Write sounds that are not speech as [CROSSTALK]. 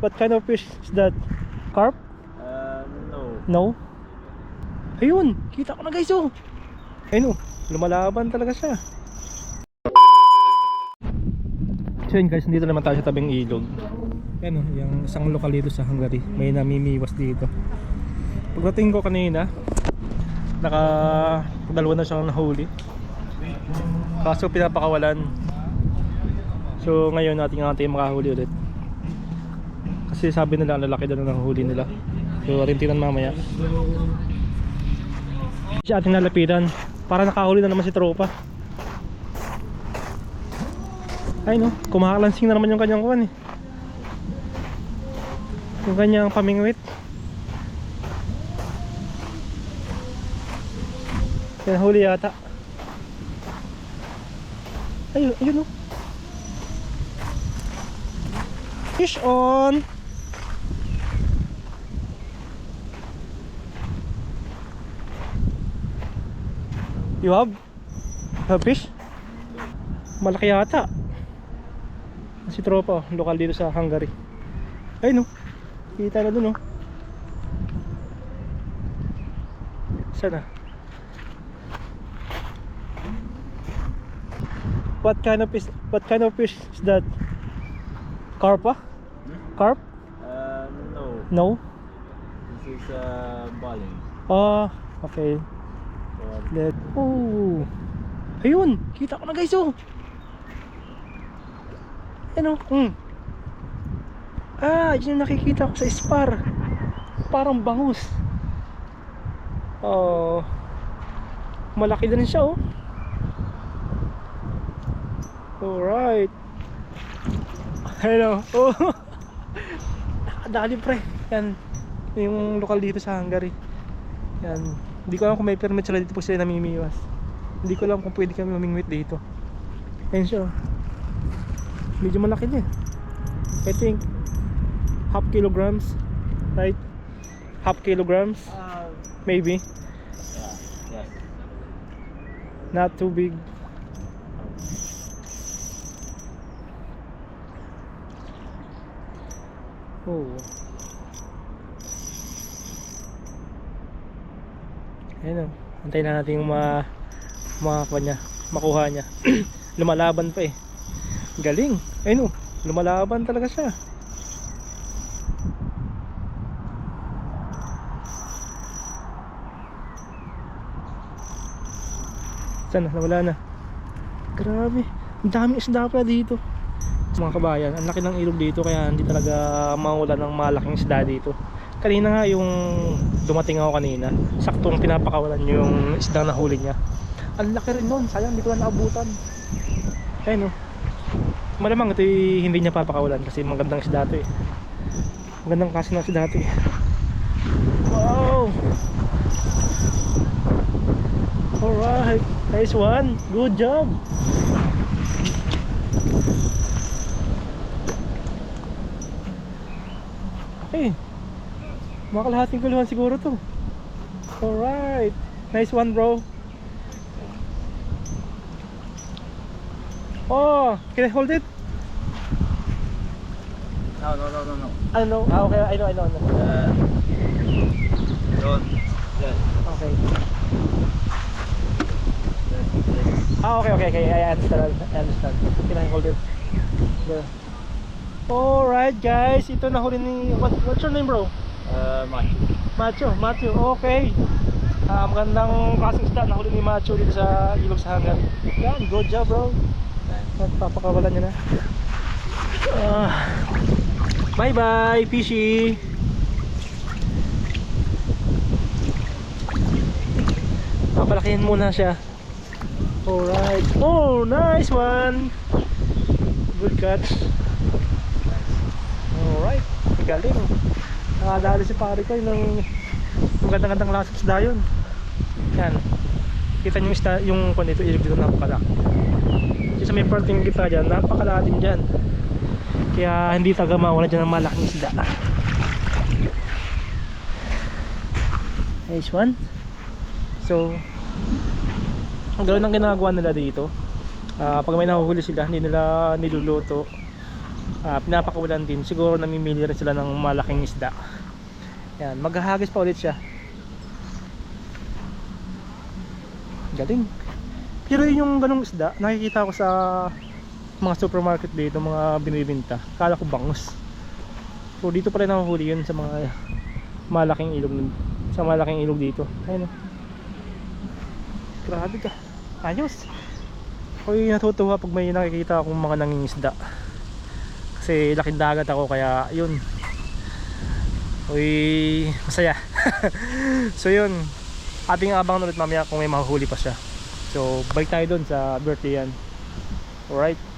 What kind of fish is that? Carp? Uh, no. No? Ayun! Kita ko na guys oh! Ayun oh! Lumalaban talaga siya. So yun guys, dito naman tayo sa tabing ilog. Yan oh, yung isang lokal dito sa Hungary. May namimiwas dito. Pagdating ko kanina, naka dalawa na siyang nahuli. Kaso pinapakawalan. So ngayon natin natin makahuli ulit. Kasi sabi nila ang lalaki daw ng huli nila. So atin tingnan mamaya. Siya ating nalapitan. Para nakahuli na naman si tropa. Ay no, kumakalansing na naman yung kanyang kuwan eh. Yung kanyang pamingwit. Yan huli yata. Ayun, ayun oh. Fish on! You have? Have fish? Malaki yata. Si tropa, oh, lokal dito sa Hungary. Ay no. Kita na dun oh. Sana. What kind of fish? What kind of fish is that? Carp? ah? Carp? Uh, no. No. This is uh, balling. Ah, okay. Let. Oh. Ayun, kita ko na guys oh. Ano? Mm. Ah, yun yung nakikita ko sa spar. Parang bangus. Oh. Malaki din siya oh. Alright. Hello. [LAUGHS] Oh. Nakadali pre. Yan. Yung lokal dito sa Hungary. Yan. Hindi ko alam kung may permit sila dito po sila namimiwas. Hindi ko alam kung pwede kami mamingwit dito. Ayun siya. oh. Medyo malaki din. I think half kilograms. Right? Half kilograms. uh, Maybe. yeah, yes. Not too big. Oh. Ayun o. Antayin na natin yung ma makakuha niya, makuha niya. [CLEARS THROAT] Lumalaban pa eh. Galing. Ayun o. Lumalaban talaga siya. Sana, nawala na. Grabe. Ang daming isda pala dito. Mga kabayan, ang laki ng ilog dito kaya hindi talaga mawala ng malaking isda dito. Kanina nga yung dumating ako kanina, saktong pinapakawalan yung isda na huli niya. Ang laki rin nun, sayang hindi ko na naabutan. Ayun oh. Malamang ito hindi niya papakawalan kasi magandang isda to eh. Magandang klase ng isda to eh. Wow! Alright, nice one. Good job. Eh, makalahating kuluhan siguro to. Alright, nice one bro. Oh, can I hold it? No, no, no, no, no. I know. Ah, okay, I know, I know. I know. Uh, don't. Yes. Okay. Yes. yes. Ah, okay, okay, okay. I understand. I understand. Can I hold it? There. Alright guys, ito na huli ni... What, what's your name bro? Uh, much. Macho, Matthew, okay. Ah, magandang klaseng isda na huli ni Macho dito sa ilog sa Hungary. Yan, good job bro. Papakawalan niya na. Ah, bye bye, fishy. Papalakihin muna siya. Alright. Oh, nice one. Good catch. Alright. Galing. Nakadali si pare ko ng magandang-gandang lasap isda yun. Yan. Kita niyo yung kung dito, ilog dito napakalaki. Kasi sa may parting kita dyan, napakalalim dyan. Kaya hindi taga mawala dyan ng malaking isda. Nice one. So, ang gano'n ang ginagawa nila dito. Ah, pag may nahuhuli sila, hindi nila niluluto. Ah, pinapakawalan din. Siguro namimili rin sila ng malaking isda. Yan, maghahagis pa ulit siya. Galing. Pero yun yung ganong isda, nakikita ko sa mga supermarket dito, mga binibinta. Kala ko bangus. So dito pala nahuhuli yun sa mga malaking ilog sa malaking ilog dito. Ayun. oh. Grabe ka. Ayos. Ako'y natutuwa pag may nakikita akong mga nangingisda. Kasi laking dagat ako kaya yun. Uy, masaya. [LAUGHS] so yun. Ating abang ulit mamaya kung may mahuhuli pa siya. So balik tayo dun sa birthday yan. Alright.